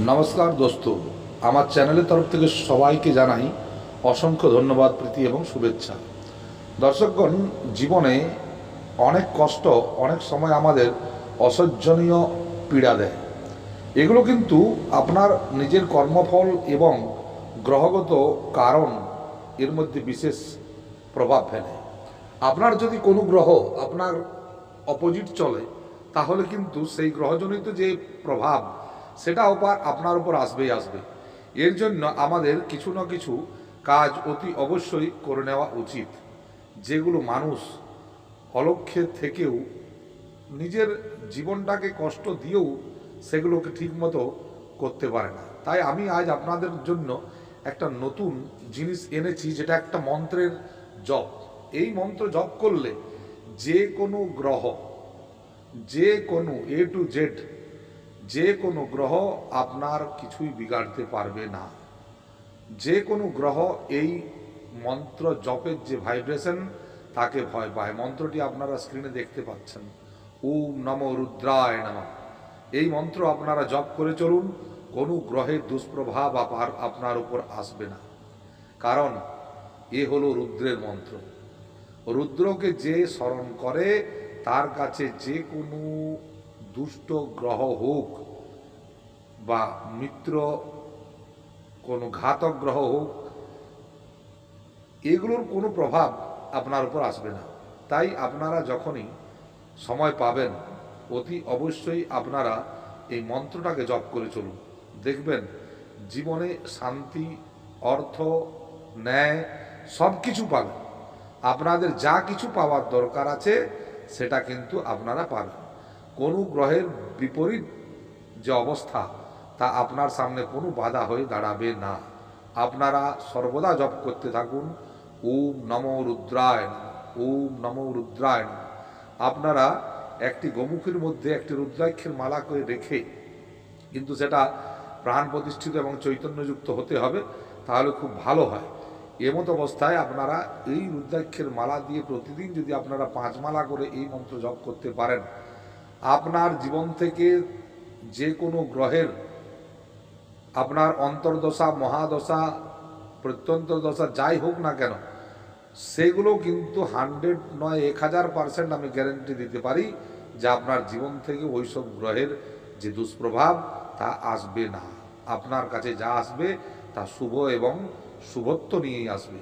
নমস্কার দোস্ত। আমার চ্যানেলের তরফ থেকে সবাইকে জানাই অসংখ্য ধন্যবাদ, প্রীতি এবং শুভেচ্ছা। দর্শকগণ, জীবনে অনেক কষ্ট, অনেক সময় আমাদের অসহ্যনীয় পীড়া দেয়। এগুলো কিন্তু আপনার নিজের কর্মফল এবং গ্রহগত কারণ এর মধ্যে বিশেষ প্রভাব ফেলে। আপনার যদি কোনো গ্রহ আপনার অপোজিট চলে, তাহলে কিন্তু সেই গ্রহজনিত যে প্রভাব সেটা ওপর আপনার উপর আসবেই আসবে। এর জন্য আমাদের কিছু না কিছু কাজ অতি অবশ্যই করে নেওয়া উচিত। যেগুলো মানুষ অলক্ষ্যে থেকেও নিজের জীবনটাকে কষ্ট দিয়েও সেগুলোকে ঠিকমতো করতে পারে না। তাই আমি আজ আপনাদের জন্য একটা নতুন জিনিস এনেছি, যেটা একটা মন্ত্রের জপ। এই মন্ত্র জপ করলে যে কোনো গ্রহ, যে কোনো এ টু জেড যে কোনো গ্রহ আপনার কিছুই বিগাড়তে পারবে না। যে কোনো গ্রহ এই মন্ত্র জপের যে ভাইব্রেশন তাকে ভয় পায়। মন্ত্রটি আপনারা স্ক্রিনে দেখতে পাচ্ছেন। ওম নম রুদ্রায় নম। এই মন্ত্র আপনারা জপ করে চলুন, কোনো গ্রহের দুষ্প্রভাব আপার আপনার উপর আসবে না। কারণ এ হলো রুদ্রের মন্ত্র। রুদ্রকে যে স্মরণ করে, তার কাছে যে কোনো দুষ্ট গ্রহ হোক বা মিত্র, কোনো ঘাতক গ্রহ হোক, এগুলোর কোনো প্রভাব আপনার উপর আসবে না। তাই আপনারা যখনই সময় পাবেন, অতি অবশ্যই আপনারা এই মন্ত্রটাকে জপ করে চলুন। দেখবেন জীবনে শান্তি, অর্থ, ন্যায় সব কিছু পাবেন। আপনাদের যা কিছু পাওয়ার দরকার আছে, সেটা কিন্তু আপনারা পাবেন। কোনো গ্রহের বিপরীত যে অবস্থা, তা আপনার সামনে কোনো বাধা হয়ে দাঁড়াবে না। আপনারা সর্বদা জপ করতে থাকুন। ওম নমো রুদ্রায়ণ ওম নমো রুদ্রায়ণ আপনারা একটি গোমুখের মধ্যে একটি রুদ্রাক্ষের মালা করে রেখে, কিন্তু সেটা প্রাণ প্রতিষ্ঠিত এবং চৈতন্যযুক্ত হতে হবে, তাহলে খুব ভালো হয়। এমত অবস্থায় আপনারা এই রুদ্রাক্ষের মালা দিয়ে প্রতিদিন যদি আপনারা পাঁচ মালা করে এই মন্ত্র জপ করতে পারেন আপনার জীবন থেকে যে কোনো গ্রহের আপনার অন্তর্দশা, মহাদশা প্রত্যন্তর দশা যাই হোক না কেন, সেগুলো কিন্তু হান্ড্রেড নয়, এক হাজার পার্সেন্ট আমি গ্যারেন্টি দিতে পারি যে আপনার জীবন থেকে ওইসব গ্রহের যে দুষ্প্রভাব, তা আসবে না। আপনার কাছে যা আসবে, তা শুভ এবং শুভত্ব নিয়েই আসবে।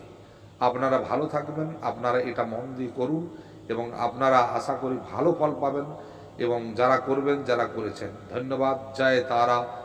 আপনারা ভালো থাকবেন, আপনারা এটা মন দিয়ে করুন এবং আপনারা আশা করি ভালো ফল পাবেন। এবং যারা করবেন যারা করেছেন। ধন্যবাদ। জয় তারা।